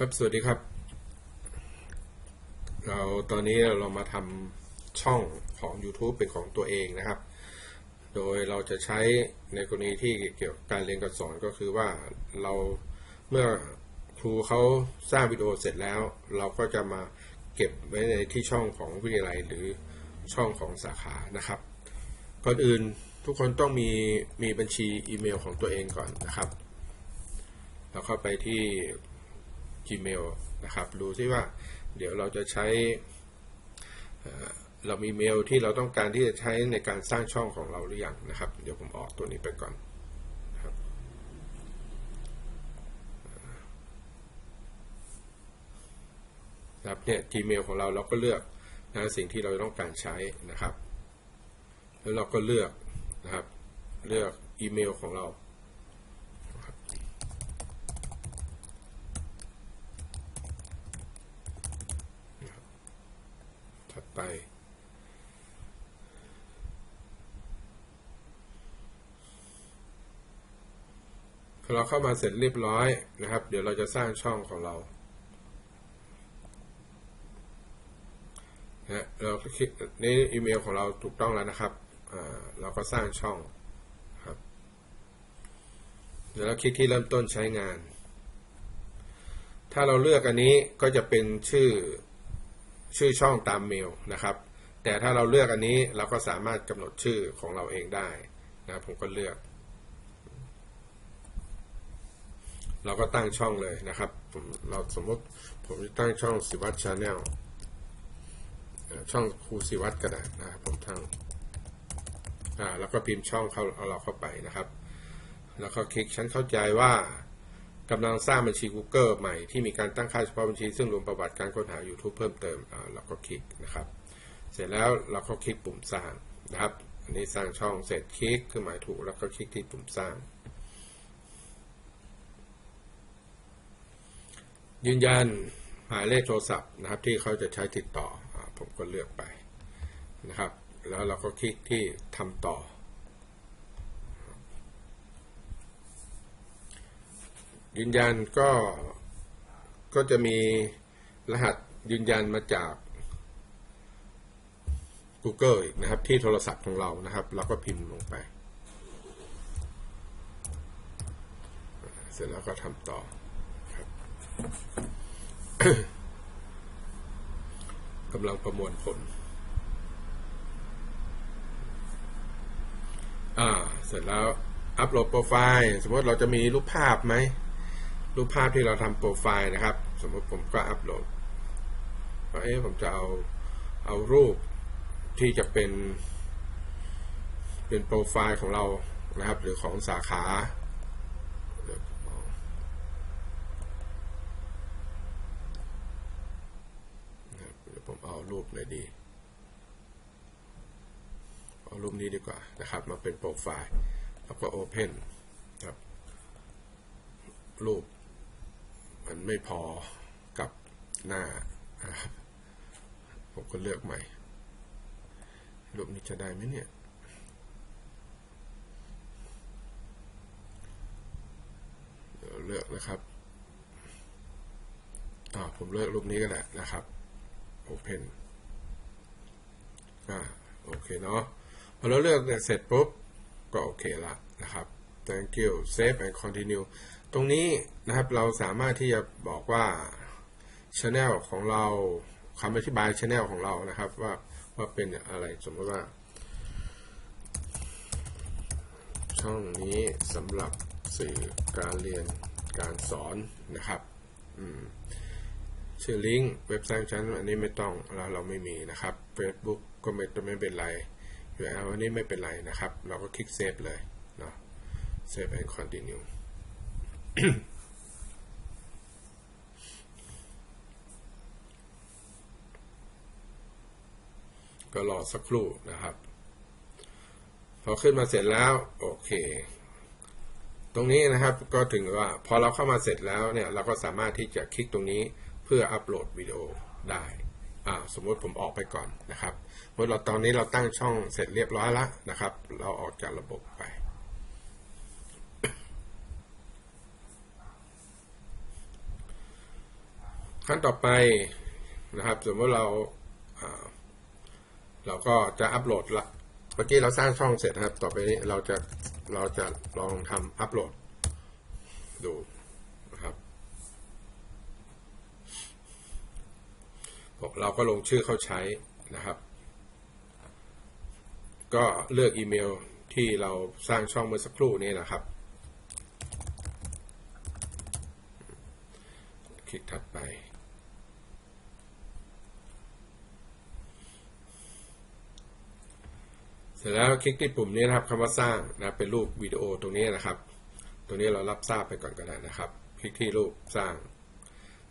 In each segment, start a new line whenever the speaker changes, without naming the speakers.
ครับสวัสดีครับ เราตอนนี้เรามาทำช่องของ YouTube เป็นของตัวเองนะครับ โดยเราจะใช้ในกรณีที่เกี่ยวกับการเรียนการสอนก็คือว่าเราเมื่อครูเขาสร้างวิดีโอเสร็จแล้ว เราก็จะมาเก็บไว้ในที่ช่องของวิทยาลัยหรือช่องของสาขานะครับ ก่อนอื่นทุกคนต้องมีมีบัญชีอีเมลของตัวเองก่อนนะครับ เราเข้าไปที่ Gmail นะครับ ดูซิว่าเดี๋ยวเราจะใช้เรามีเมลที่เราต้องการที่จะใช้ในการสร้างช่องของเราหรือยังนะครับ เดี๋ยวผมออกตัวนี้ไปก่อนนะครับครับเนี่ย Gmail ของเราเราก็เลือกนะสิ่งที่เราต้องการใช้นะครับ แล้วเราก็เลือกนะครับ เลือกอีเมลของเรา ถัดไป พอ เราเข้ามาเสร็จเรียบร้อยนะครับ เดี๋ยวเราจะสร้างช่องของเรานะเราก็คลิกนี่อีเมลของเราถูกต้องแล้วนะครับเราก็สร้างช่องครับ เดี๋ยวเราคลิกที่เริ่มต้นใช้งาน ถ้าเราเลือกอันนี้ก็จะเป็นชื่อชื่อช่องตามเมลนะครับ แต่ถ้าเราเลือกอันนี้เราก็สามารถกำหนดชื่อของเราเองได้นะครับผมก็เลือก เราก็ตั้งช่องเลยนะครับผมเราสมมติผมจะตั้งช่องสิวัตชาแนลช่องครูสิวัตก็ได้นะครับผมตั้งอ่าแล้วก็พิมพ์ช่องเขาเอาเราเข้าไปนะครับ แล้วก็คลิกฉันเข้าใจว่ากำลังสร้างบัญชี Google ใหม่ที่มีการตั้งค่าเฉพาะบัญชี ซึ่งรวมประวัติการค้นหา YouTube เพิ่มเติมอ่าเราก็คลิกนะครับ เสร็จแล้วเราก็คลิกปุ่มสร้างนะครับ อันนี้สร้างช่องเสร็จคลิกเครื่องหมายถูกแล้วก็คลิกที่ปุ่มสร้าง ยืนยันหมายเลขโทรศัพท์นะครับ ที่เขาจะใช้ติดต่ออผมก็เลือกไปนะครับ แล้วเราก็คลิกที่ทำต่อ ยืนยันก็ก็จะมีรหัสยืนยันมาจาก Google อีกนะครับ ที่โทรศัพท์ของเรานะครับ เราก็พิมพ์ลงไป เสร็จแล้วก็ทำต่อ กำลังประมวลผล อ่า เสร็จแล้วอัปโหลดโปรไฟล์ สมมติเราจะมีรูปภาพไหม รูปภาพที่เราทำโปรไฟล์นะครับ สมมติผมก็อัปโหลดว่าเอ๊ะผมจะเอา เอารูปที่จะเป็น เป็นโปรไฟล์ของเรานะครับ หรือของสาขาเดี๋ยวผมเอานะครับเดี๋ยวผมเอา รูปเลยดีเอารูปนี้ดีกว่านะครับ มาเป็นโปรไฟล์แล้วก็ Open ครับ รูป มันไม่พอกับหน้านะครับผมก็เลือกใหม่ รูปนี้จะได้ไหมเนี่ยเลือกนะครับอ่าผมเลือกรูปนี้ก็ได้นะครับ Open อ่าโอเคเนาะพอเราเลือกเนี่ยเสร็จปุ๊บ ก็โอเคละนะครับ thank you save and continue ตรงนี้นะครับเราสามารถที่จะบอกว่า channel ของเราคำอธิบาย channel ของเรานะครับว่าว่าเป็นอะไรสมมติว่า ช่องนี้สำหรับสื่อการเรียนการสอนนะครับ อืม ชื่อลิงก์เว็บไซต์ฉันอันนี้ไม่ต้องเราเราไม่มีนะครับ Facebook ก็ไม่ไม่เป็นไร URL อันนี้ไม่เป็นไรนะครับ เราก็คลิกเซฟเลยเนาะ save and continue ก็รอสักครู่นะครับ พอขึ้นมาเสร็จแล้วโอเค ตรงนี้นะครับก็ถึงว่าพอเราเข้ามาเสร็จแล้วเนี่ยเราก็สามารถที่จะคลิกตรงนี้ เพื่ออัปโหลดวิดีโอได้อ่าสมมติผมออกไปก่อนนะครับเมื่อเราตอนนี้เราตั้งช่องเสร็จเรียบร้อยแล้วนะครับ เราออกจากระบบไป ขั้นต่อไปนะครับสมมติเราเราก็จะอัปโหลดละเมื่อกี้เราสร้างช่องเสร็จนะครับ ต่อไปนี้เราจะเราจะลองทำอัปโหลดดูนะครับ เราก็ลงชื่อเข้าใช้นะครับ ก็เลือกอีเมลที่เราสร้างช่องเมื่อสักครู่นี้นะครับ คลิกถัดไปเสร็จแล้วคลิกที่ปุ่มนี้นะครับคำว่าสร้างนะเป็นรูปวิดีโอตรงนี้นะครับตรงนี้เรารับทราบไปก่อนก็ได้นะครับ คลิกที่รูปสร้าง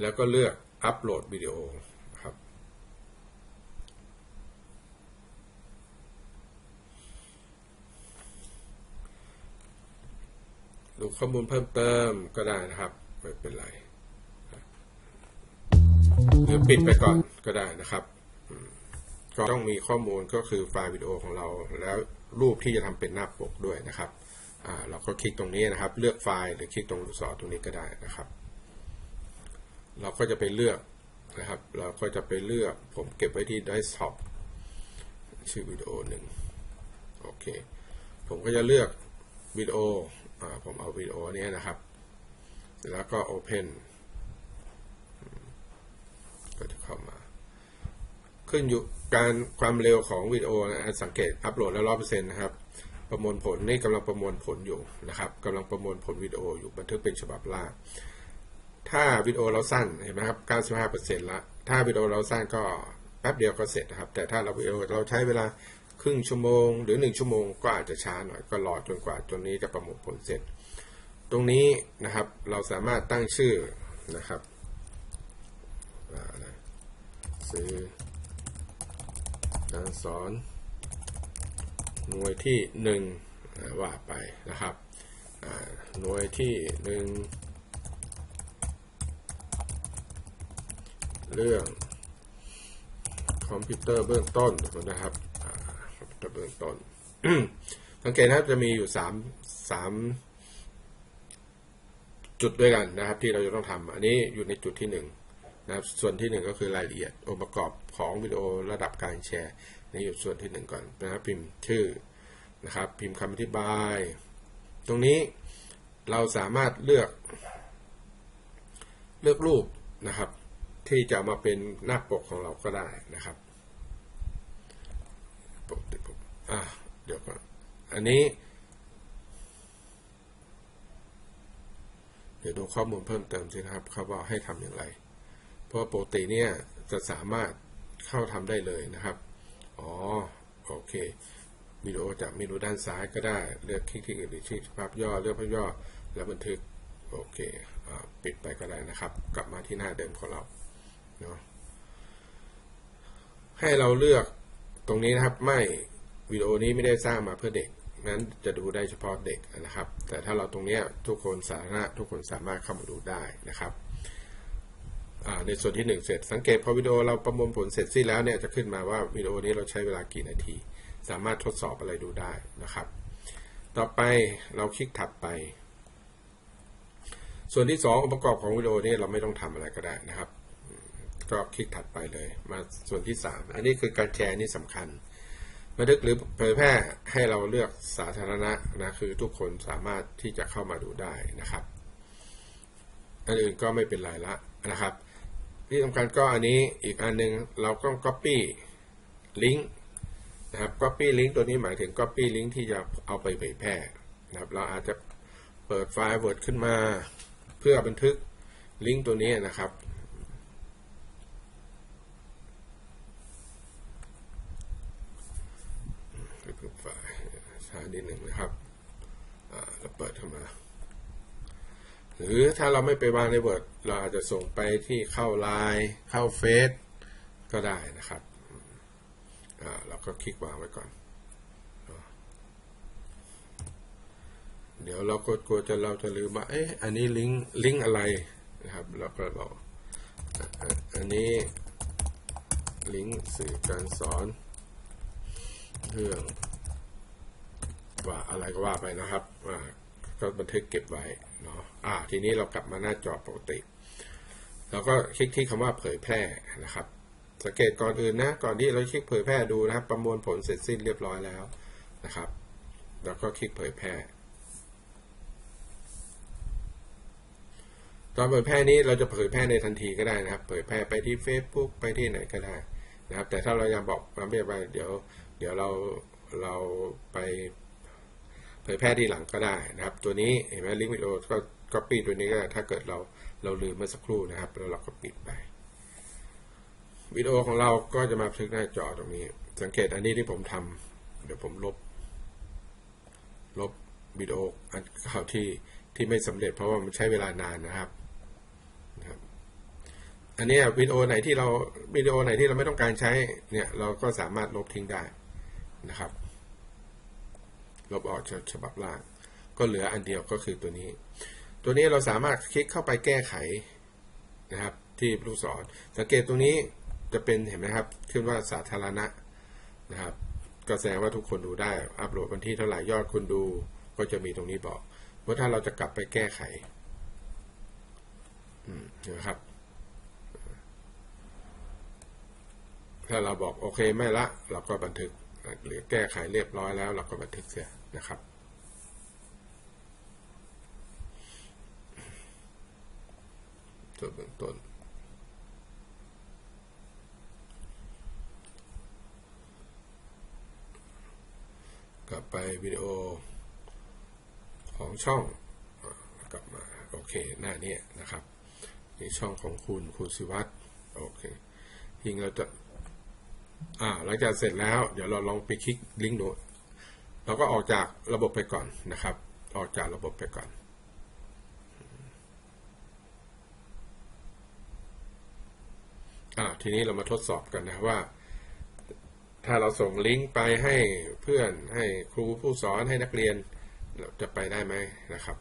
แล้วก็เลือกอัปโหลดวิดีโอครับ ดู ข้อมูลเพิ่มเติมก็ได้นะครับ ไม่เป็นไรหรือปิดไปก่อนก็ได้นะครับก็ต้องมีข้อมูลก็คือไฟล์วิดีโอของเรา แล้วรูปที่จะทำเป็นหน้าปกด้วยนะครับอ่าเราก็คลิกตรงนี้นะครับ เลือกไฟล์หรือคลิกตรงลูกศรตรงนี้ก็ได้นะครับ เราก็จะไปเลือกนะครับ เราก็จะไปเลือกผมเก็บไว้ที่ desktop ชื่อวิดีโอหนึ่งโอเค ผมก็จะเลือกวิดีโอ ผมเอาวิดีโอนี้นะครับ เสร็จแล้วก็ Open ก็จะเข้ามา ขึ้นอยู่การความเร็วของวิดีโอนะสังเกตอัปโหลดแล้วร้อเปอร์เซ็นต์นะครับ ประมวลผลนี่กำลังประมวลผลอยู่นะครับกำลังประมวลผลวิดีโออยู่บันทึกเป็นฉบับล่าถ้าวิดีโอเราสั้นเห็นไหมครับ95%ละถ้าวิดีโอเราสั้นก็แป๊บเดียวก็เสร็จนะครับ แต่ถ้าเราวิดีโอเราใช้เวลา ครึ่งชั่วโมง หรือ 1 ชั่วโมงก็อาจจะช้าหน่อยก็รอจนกว่าตัวนี้จะประมวลผลเสร็จ ตรงนี้นะครับเราสามารถตั้งชื่อนะครับซื้อการสอนหน่วยที่หนึ่งว่าไปนะครับหน่วยที่หนึ่งเรื่องคอมพิวเตอร์เบื้องต้นนะครับ อ่าคอมพิวเตอร์เบื้องต้นสังเกตนะครับจะมีอยู่สามสามจุดด้วยกันนะครับ ที่เราจะต้องทำอันนี้อยู่ในจุดที่หนึ่งนะครับส่วนที่หนึ่งก็คือรายละเอียดองค์ประกอบของวิดีโอระดับการแชร์นี่อยู่ส่วนที่หนึ่งก่อนนะครับพิมพ์ชื่อนะครับ พิมพ์คำอธิบาย ตรงนี้เราสามารถเลือก เลือกรูปนะครับ ที่จะมาเป็นหน้าปกของเราก็ได้นะครับปกติผม อะเดี๋ยวก่อน อันนี้ เดี๋ยวดูข้อมูลเพิ่มเติมสินะครับเขาบอกให้ทำอย่างไร เพราะปกติเนี่ยจะสามารถเข้าทำได้เลยนะครับ อ๋อ โอเควิดีโอจากเมนูด้านซ้ายก็ได้ เลือกคลิกที่อื่นหรือชื่อภาพย่อ เลือกภาพย่อ แล้วบันทึก โอเคอปิดไปก็ได้นะครับ กลับมาที่หน้าเดิมของเรา เนาะ ให้เราเลือกตรงนี้นะครับ ไม่ วิดีโอนี้ไม่ได้สร้างมาเพื่อเด็ก นั้นจะดูได้เฉพาะเด็กนะครับ แต่ถ้าเราตรงนี้ทุกคนสาธารณะทุกคนสามารถเข้ามาดูได้นะครับในส่วนที่หนึ่งเสร็จสังเกตพอวิดีโอเราประมวลผลเสร็จสิ้นแล้วเนี่ยจะขึ้นมาว่าวิดีโอนี้เราใช้เวลากี่นาที สามารถทดสอบอะไรดูได้นะครับ ต่อไปเราคลิกถัดไป ส่วนที่สององค์ประกอบของวิดีโอนี้เราไม่ต้องทำอะไรก็ได้นะครับ ก็คลิกถัดไปเลย มาส่วนที่สามอันนี้คือการแชร์นี่สำคัญ บันทึกหรือเผยแพร่ให้เราเลือกสาธารณะนะคือทุกคนสามารถที่จะเข้ามาดูได้นะครับอันอื่นก็ไม่เป็นไรละนะครับ ที่สำคัญก็อันนี้อีกอันหนึงเราก็ copy ลิงก์นะครับ copy ลิงก์ตัวนี้หมายถึง copy ลิงก์ที่จะเอาไปเผยแพร่นะครับ เราอาจจะเปิดไฟล์ Word ขึ้นมา เพื่อบันทึกลิงก์ตัวนี้นะครับ บันทึกไฟล์ช้านิดหนึ่งนะครับเราเปิดเข้ามา หรือถ้าเราไม่ไปวางใน Word เราอาจจะส่งไปที่เข้า Line เข้าเฟซก็ได้นะครับเราก็คลิกวางไว้ก่อน เดี๋ยวเราก็กลัวจะเราจะลืมว่า เอ๊ะ อันนี้ลิงก์ลิงก์อะไรนะครับ เราก็บอกอันนี้ลิงก์สื่อการสอนเรื่อง ว่าอะไรก็ว่าไปนะครับอ่าก็บันทึกเก็บไว้เนาะอ่า ทีนี้เรากลับมาหน้าจอปกติเราก็คลิกที่คำว่าเผยแพร่นะครับ สังเกตก่อนอื่นนะ ก่อนที่เราคลิกเผยแพร่ดูนะครับ ประมวลผลเสร็จสิ้นเรียบร้อยแล้วนะครับ แล้วก็คลิกเผยแพร่ ตอนเผยแพร่นี้เราจะเผยแพร่ในทันทีก็ได้นะครับ เผยแพร่ไปที่ Facebook ไปที่ไหนก็ได้นะครับ แต่ถ้าเราอยังบอกมามเรียกไปเดี๋ยว เดี๋ยวเราเราไป เผยแพร่ที่หลังก็ได้นะครับ ตัวนี้เห็นไหมลิงก์วิดีโอก็ก็ปิดตัวนี้ก็ถ้าเกิดเราเราลืมเมื่อสักครู่นะครับ แล้วเราก็ปิดไปวิดีโอของเราก็จะมาทึกหน้าจอตรงนี้ สังเกตอันนี้ที่ผมทำเดี๋ยวผมลบ ลบวิดีโออันเก่าที่ที่ไม่สำเร็จเพราะว่ามันใช้เวลานานนะครับนะครับ อันนี้วิดีโอไหนที่เราวิดีโอไหนที่เราไม่ต้องการใช้เนี่ยเราก็สามารถลบทิ้งได้นะครับ ลบออกจากฉบับล่าง ก็เหลืออันเดียวก็คือตัวนี้ ตัวนี้เราสามารถคลิกเข้าไปแก้ไขนะครับที่ลูกศรสังเกตตรงนี้จะเป็นเห็นไหมครับขึ้นว่าสาธารณะนะครับก็แสดงว่าทุกคนดูได้ อัปโหลดวันที่เท่าไหร่ยอดคนดู ก็จะมีตรงนี้บอกว่าถ้าเราจะกลับไปแก้ไขนไหมครับ ถ้าเราบอกโอเคไม่ละ เราก็บันทึก หรือแก้ไขเรียบร้อยแล้วเราก็บันทึกเสียนะครับ ตัวเบื้องต้นกลับไปวิดีโอของช่องกลับมาโอเคหน้านี้นะครับในช่องของคุณคุณสิวัตรโอเคยิงเราจะ อ่าหลังจากเสร็จแล้ว เดี๋ยวเราลองไปคลิกลิงก์ดูเราก็ออกจากระบบไปก่อนนะครับ ออกจากระบบไปก่อนอ่าทีนี้เรามาทดสอบกันนะว่า ถ้าเราส่งลิงก์ไปให้เพื่อนให้ครูผู้สอนให้นักเรียนเราจะไปได้ไหมนะครับ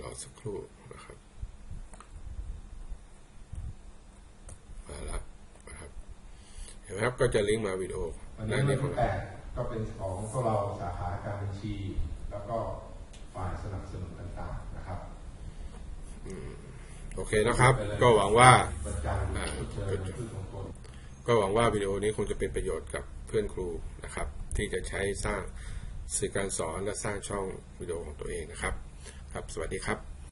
รอสัก ครู่นะครับมาแล้วนะครับเห็นไหมครับก็จะลิงก์มาวิดีโอ
วัน
ห
นี้
น้า
เรื่
นี้
อง
ของ
ที่แป
เรา
ดก็เป็นของพวกเราสาขาการบัญชี แล้วก็ฝ่ายสนับสนุนต่างๆนะครับ
โอเคนะครับ ก็หวังว่า
ประจำ
อ่า
ชดเชยพืชมงคล
ก็หวังว่าวิดีโอนี้คงจะเป็นประโยชน์กับเพื่อนครูนะครับ ที่จะใช้สร้างสื่อการสอนและสร้างช่องวิดีโอของตัวเองนะครับ ครับ สวัสดีครับ